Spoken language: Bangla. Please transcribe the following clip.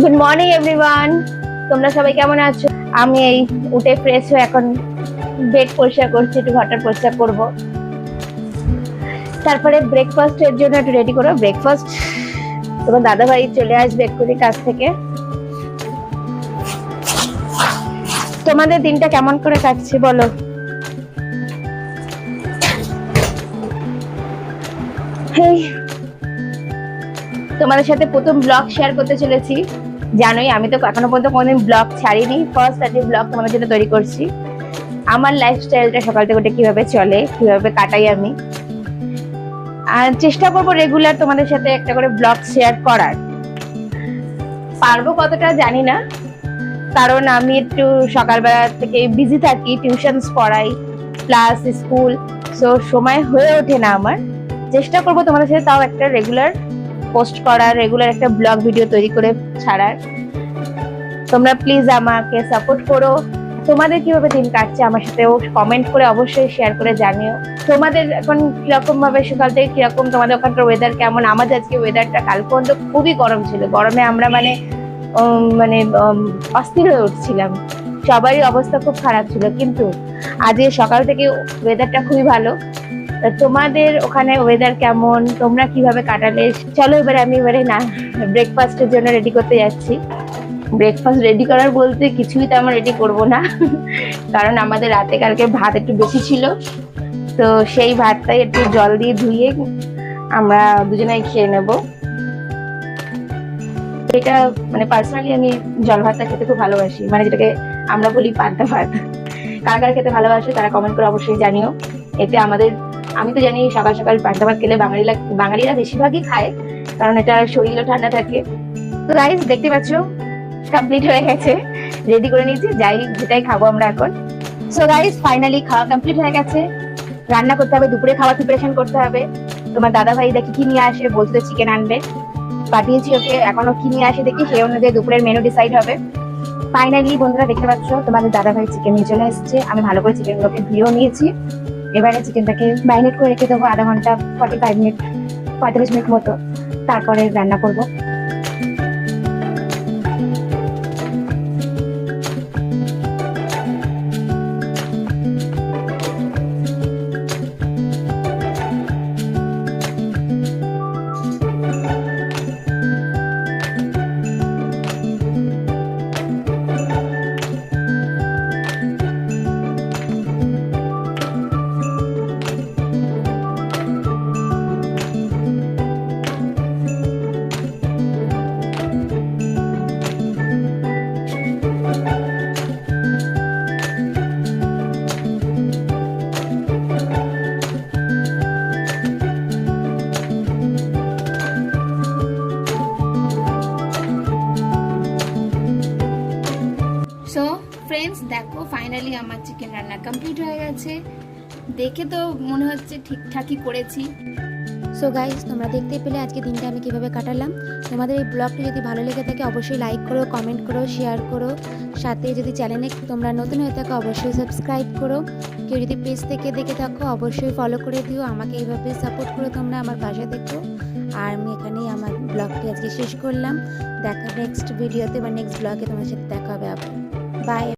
গুড মর্নিং এভরিওয়ান তোমরা সবাই কেমন আছো? আমি এই উঠে ফ্রেশ হয়ে এখন বেড পরিষ্কার করছি, একটু ঘরটা পরিষ্কার করব। তারপরে ব্রেকফাস্টের জন্য একটু রেডি করো ব্রেকফাস্ট তোমার দাদা ভাই চলে আসবে এক্ষুনি কাজ থেকে। তোমাদের দিনটা কেমন করে কাটছে বলো? হেই তোমাদের সাথে প্রথম ব্লগ শেয়ার করতে চলেছি। জানোই, আমি তো এখনও পর্যন্ত কোনোদিন ব্লগ ছাড়িনি। ফার্স্ট আজকে ব্লগ তোমাদের জন্য তৈরি করছি। আমার লাইফস্টাইলটা সকাল থেকে কীভাবে চলে, কীভাবে কাটাই আমি। আর চেষ্টা করব রেগুলার তোমাদের সাথে একটা করে ব্লগ শেয়ার করার। পারব কতটা জানি না। কারণ আমি একটু সকালবেলা থেকে বিজি থাকি টিউশনস পড়াই প্লাস স্কুল সো সময় হয়ে ওঠে না আমার। চেষ্টা করব তোমাদের সাথে তাও একটা রেগুলার পোস্ট করার রেগুলার একটা ব্লগ ভিডিও তৈরি করে ছাড়ার। তোমরা প্লিজ আমাকে সাপোর্ট করো। তোমাদের কীভাবে দিন কাটছে আমার সাথেও কমেন্ট করে অবশ্যই শেয়ার করে জানিও। তোমাদের এখন কীরকম ভাবে সকাল থেকে কীরকম তোমাদের ওখানকার ওয়েদার কেমন? আমাদের আজকে ওয়েদারটা কাল পর্যন্ত খুবই গরম ছিল। গরমে আমরা মানে মানে অস্থির হয়ে উঠছিলাম। সবারই অবস্থা খুব খারাপ ছিল। কিন্তু আজকে সকাল থেকে ওয়েদারটা খুবই ভালো। তোমাদের ওখানে ওয়েদার কেমন? তোমরা কীভাবে কাটালে? চলো এবারে আমি এবারে না ব্রেকফাস্টের জন্য রেডি করতে যাচ্ছি। ব্রেকফাস্ট রেডি করার বলতে কিছুই তো তেমন রেডি করব না। কারণ আমাদের রাতে কালকে ভাত একটু বেশি ছিল। তো সেই ভাতটাই একটু জল দিয়ে ধুয়ে আমরা দুজনেই খেয়ে নেব। এটা মানে পার্সোনালি আমি জল ভাতটা খেতে খুব ভালোবাসি। মানে যেটাকে আমরা বলি পান্তা ভাত। কার কার খেতে ভালোবাসে তারা কমেন্ট করে অবশ্যই জানিও। এতে আমাদের আমি তো জানি সকাল সকাল পান্তা ভাত খেলে বাঙালিরা বাঙালিরা বেশিরভাগই খায়, কারণ এটা শরীরও ঠান্ডা থাকে। তো গাইস দেখতে পাচ্ছ কমপ্লিট হয়ে গেছে। রেডি করে নিয়েছি, যাই যেটাই খাব আমরা এখন। সো গাইস ফাইনালি খাওয়া কমপ্লিট হয়ে গেছে। রান্না করতে হবে, দুপুরে খাওয়া প্রিপারেশন করতে হবে। তোমার দাদা ভাই দেখি কি নিয়ে আসে বলতে চিকেন আনবে। পাঠিয়েছি ওকে, এখনও কি নিয়ে আসে দেখি, সেই অনুযায়ী দুপুরের মেনু ডিসাইড হবে। ফাইনালি বন্ধুরা দেখতে পাচ্ছ, তোমাদের দাদা ভাই চিকেন নিয়ে চলে এসেছে। আমি ভালো করে চিকেনগুলোকে ধুয়েও নিয়েছি। এবারে চিকেনটাকে ম্যারিনেট করে রেখে দেবো আধা ঘণ্টা ফর্টি ফাইভ মিনিট পঁয়তাল্লিশ মিনিট মতো। তারপরে রান্না করব। ফ্রেন্ডস দেখো ফাইনালি আমার চিকেন রান্না কমপ্লিট হয়ে গেছে। দেখে তো মনে হচ্ছে ঠিকঠাকই করেছি। সো গাইজ তোমরা দেখতে পেলে আজকে দিনটা আমি কীভাবে কাটালাম। তোমাদের এই ব্লগটি যদি ভালো লেগে থাকে, অবশ্যই লাইক করো কমেন্ট করো শেয়ার করো। সাথে যদি চ্যানেলে তোমরা নতুন হয়ে থাকো, অবশ্যই সাবস্ক্রাইব করো। কেউ যদি পেজ থেকে দেখে থাকো, অবশ্যই ফলো করে দিও। আমাকে এইভাবে সাপোর্ট করো তোমরা আমার পাশে দেখো আর আমি এখানেই আমার ব্লগটি আজকে শেষ করলাম। দেখা নেক্সট ভিডিওতে বা নেক্সট ব্লগে তোমার সাথে দেখা হবে আবার। বাই